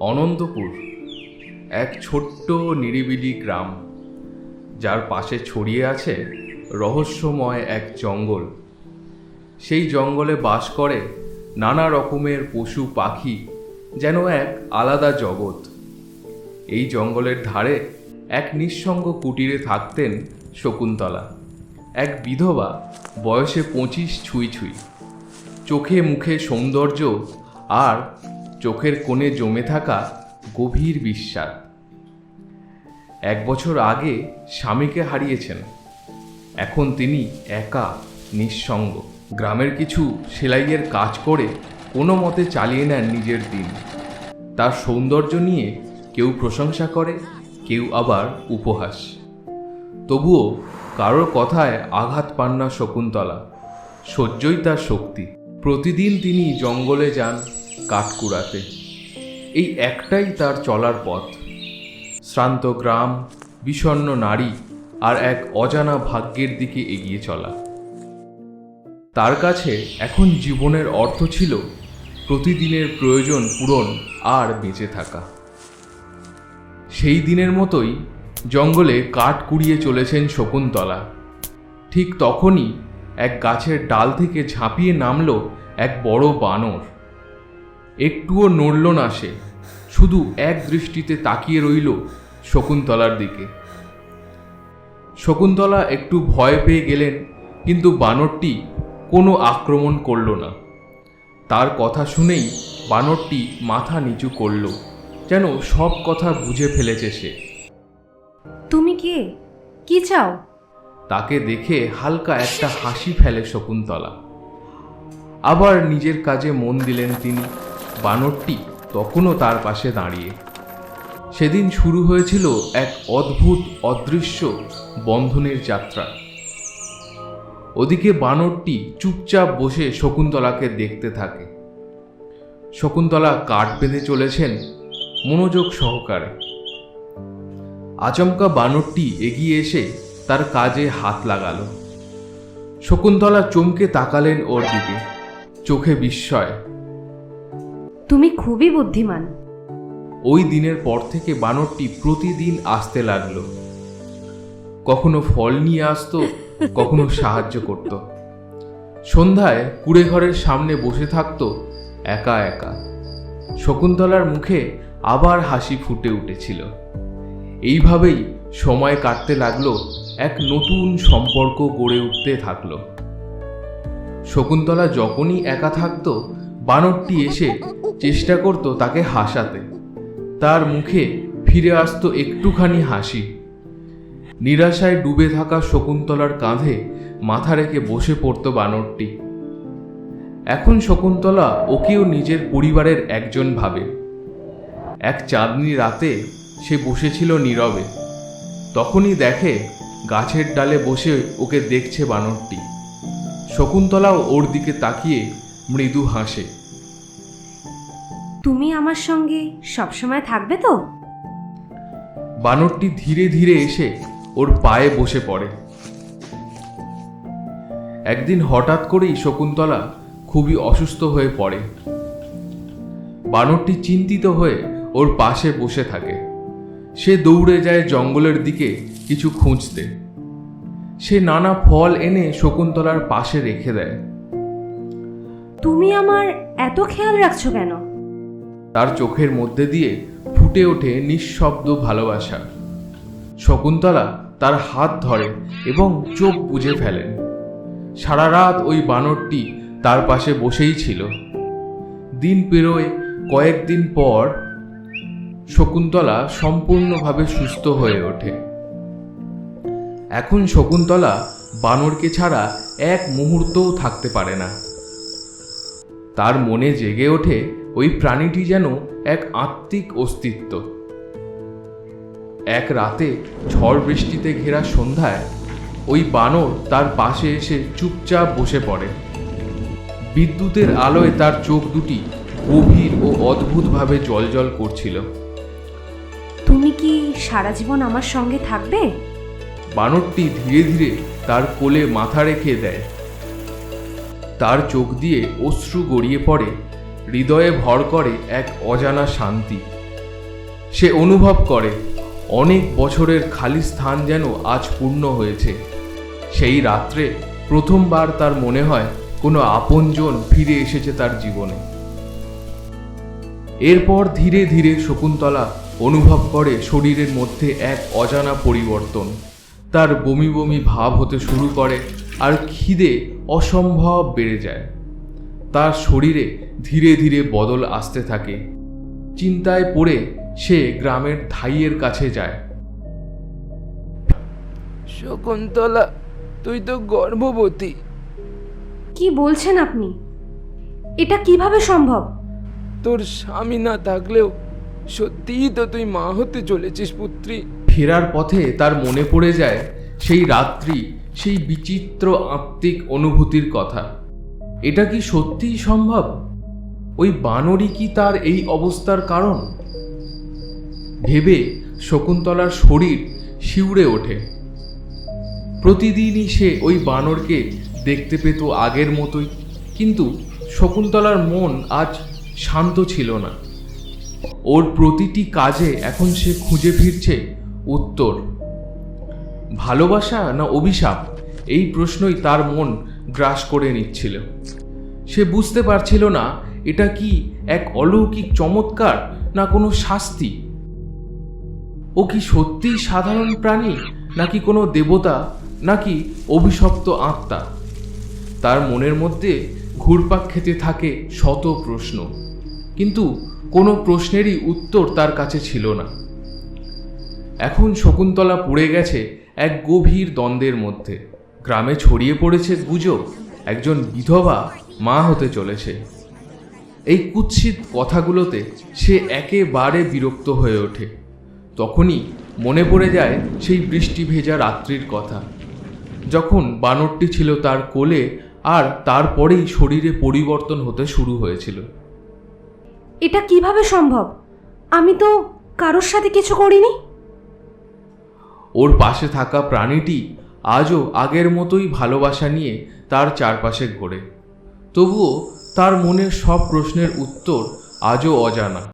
অনন্তপুর, এক ছোট্ট নিরিবিলি গ্রাম। যার পাশে ছড়িয়ে আছে রহস্যময় এক জঙ্গল। সেই জঙ্গলে বাস করে নানা রকমের পশু পাখি, যেন এক আলাদা জগৎ। এই জঙ্গলের ধারে এক নিঃসঙ্গ কুটিরে থাকতেন শকুন্তলা। এক বিধবা বয়সে পঁচিশ ছুঁই ছুঁই। চোখে মুখে সৌন্দর্য আর চোখের কোণে জমে থাকা গভীর বিশ্বাস। এক বছর আগে স্বামীকে হারিয়েছেন। এখন তিনি একা, নিঃসঙ্গ। গ্রামের কিছু সেলাইয়ের কাজ করে কোনো মতে চালিয়ে নেন নিজের দিন। তার সৌন্দর্য নিয়ে কেউ প্রশংসা করে, কেউ আবার উপহাস। তবুও কারোর কথায় আঘাত পান না শকুন্তলা। সহ্যই তার শক্তি। প্রতিদিন তিনি জঙ্গলে যান কাঠ কুড়াতে এই একটাই তার চলার পথ। শ্রান্ত গ্রাম, বিষণ্ণ নারী আর এক অজানা ভাগ্যের দিকে এগিয়ে চলা। তার কাছে এখন জীবনের অর্থ ছিল প্রতিদিনের প্রয়োজন পূরণ আর বেঁচে থাকা। সেই দিনের মতোই জঙ্গলে কাঠ কুড়িয়ে চলেছেন শকুন্তলা। ঠিক তখনই এক গাছের ডাল থেকে ঝাঁপিয়ে নামল এক বড় বানর। একটুও নড়ল না সে। শুধু এক দৃষ্টিতে তাকিয়ে রইল শকুন্তলার দিকে। শকুন্তলা একটু ভয় পেয়ে গেলেন কিন্তু বানরটি কোনো আক্রমণ করল না। তার কথা শুনেই বানরটি মাথা নিচু করল যেন সব কথা বুঝে ফেলেছে সে। তুমি কে? কি চাও? তাকে দেখে হালকা একটা হাসি ফেলে শকুন্তলা। আবার নিজের কাজে মন দিলেন তিনি। বানরটি তখনও তার পাশে দাঁড়িয়ে। সেদিন শুরু হয়েছিল এক অদ্ভুত, অদৃশ্য বন্ধনের যাত্রা। ওদিকে বানরটি চুপচাপ বসে শকুন্তলাকে দেখতে থাকে। শকুন্তলা কাঠ বেঁধে চলেছেন মনোযোগ সহকারে। আচমকা বানরটি এগিয়ে এসে তার কাজে হাত লাগালো। শকুন্তলা চমকে তাকালেন ওর দিকে। চোখে বিস্ময়। তুমি খুবই বুদ্ধিমান। ওই দিনের পর থেকে বানরটি প্রতিদিন আসতে লাগল। কখনো ফল নিয়ে আসতো, কখনো সাহায্য করত। সন্ধ্যায় কুড়ে ঘরের সামনে বসে থাকতো একা একা। শকুন্তলার মুখে আবার হাসি ফুটে উঠেছিল। এইভাবেই সময় কাটতে লাগল, এক নতুন সম্পর্ক গড়ে উঠতে থাকল। শকুন্তলা যখনই একা থাকতো বানরটি এসে চেষ্টা করত তাকে হাসাতে। তার মুখে ফিরে আসতো একটুখানি হাসি। নিরাশায় ডুবে থাকা শকুন্তলার কাঁধে মাথা রেখে বসে পড়ত বানরটি। এখন শকুন্তলা ওকেও নিজের পরিবারের একজন ভাবে। এক চাঁদনি রাতে সে বসেছিল নীরবে। তখনই দেখে গাছের ডালে বসে ওকে দেখছে বানরটি। শকুন্তলাও ওর দিকে তাকিয়ে মৃদু হাসে। তুমি আমার সঙ্গে সবসময় থাকবে তো? বানরটি ধীরে ধীরে এসে ওর পায়ে বসে পড়ে। একদিন হঠাৎ করেই শকুন্তলা খুবই অসুস্থ হয়ে পড়ে। বানরটি চিন্তিত হয়ে ওর পাশে বসে থাকে। সে দৌড়ে যায় জঙ্গলের দিকে কিছু খুঁজতে। সে নানা ফল এনে শকুন্তলার পাশে রেখে দেয়। তুমি আমার এত খেয়াল রাখছো কেন? তার চোখের মধ্যে দিয়ে ফুটে ওঠে নিঃশব্দ ভালোবাসা। শকুন্তলা তার হাত ধরে এবং চোখ বুঝে ফেলেন। সারা রাত ওই বানরটি তার পাশে বসেই ছিল। দিন পেরোয়, কয়েকদিন পর শকুন্তলা সম্পূর্ণভাবে সুস্থ হয়ে ওঠে। এখন শকুন্তলা বানরকে ছাড়া এক মুহূর্তও থাকতে পারে না। তার মনে জেগে ওঠে ওই প্রাণীটি যেন এক আত্মিক অস্তিত্ব। এক রাতে ঝড় বৃষ্টিতে ঘেরা সন্ধ্যায় ওই বানর তার পাশে এসে চুপচাপ বসে পড়ে। বিদ্যুতের আলোয় তার চোখ দুটি গভীর ও অদ্ভুতভাবে জলজল করছিল। তুমি কি সারা জীবন আমার সঙ্গে থাকবে? বানরটি ধীরে ধীরে তার কোলে মাথা রেখে দেয়। তার চোখ দিয়ে অশ্রু গড়িয়ে পড়ে, হৃদয়ে ভর করে এক অজানা শান্তি। সে অনুভব করে, অনেক বছরের খালি স্থান যেন আজ পূর্ণ হয়েছে। সেই রাত্রে প্রথমবার তার মনে হয় কোনো আপনজন ফিরে এসেছে তার জীবনে। এরপর ধীরে ধীরে শকুন্তলা অনুভব করে শরীরের মধ্যে এক অজানা পরিবর্তন। তার বমি বমি ভাব হতে শুরু করে আর খিদে অসম্ভব বেড়ে যায়। তার শরীরে ধীরে ধীরে বদল আসতে থাকে। চিন্তায় পড়ে সে গ্রামের ধাইয়ের কাছে যায়। শকুন্তলা তুই তো গর্ভবতী। কি বলছেন আপনি? এটা কীভাবে সম্ভব? তোর স্বামী না থাকলেও সত্যিই তো তুই মা হতে চলেছিস পুত্রী। ফেরার পথে তার মনে পড়ে যায় সেই রাত্রি সেই বিচিত্র আত্মিক অনুভূতির কথা। এটা কি সত্যিই সম্ভব? ওই বানরই কি তার এই অবস্থার কারণ? ভেবে শকুন্তলার শরীর শিউরে ওঠে। প্রতিদিনই সে ওই বানরকে দেখতে পেত আগের মতোই, কিন্তু শকুন্তলার মন আজ শান্ত ছিল না। ওর প্রতিটি কাজে এখন সে খুঁজে ফিরছে উত্তর। ভালোবাসা না অভিশাপ? এই প্রশ্নই তার মন গ্রাস করে নিচ্ছিল। সে বুঝতে পারছিল না, এটা কি এক অলৌকিক চমৎকার না কোনো শাস্তি? ও কি সত্যিই সাধারণ প্রাণী, নাকি কোনো দেবতা, নাকি অভিশপ্ত আত্মা? তার মনের মধ্যে ঘুরপাক খেতে থাকে শত প্রশ্ন, কিন্তু কোনো প্রশ্নেরই উত্তর তার কাছে ছিল না। এখন শকুন্তলা পড়ে গেছে এক গভীর দ্বন্দ্বের মধ্যে। গ্রামে ছড়িয়ে পড়েছে গুজব। একজন বিধবা মা হতে চলেছে। এই কুৎসিত কথাগুলোতে সে একেবারে বিরক্ত হয়ে ওঠে। তখনই মনে পড়ে যায় সেই বৃষ্টি ভেজা রাত্রির কথা। যখন বানরটি ছিল তার কোলে আর তারপরেই শরীরে পরিবর্তন হতে শুরু হয়েছিল। এটা কীভাবে সম্ভব? আমি তো কারোর সাথে কিছু করিনি। ওর পাশে থাকা প্রাণীটি আজও আগের মতোই ভালোবাসা নিয়ে তার চারপাশে ঘোরে। তবুও তার মনের সব প্রশ্নের উত্তর আজও অজানা।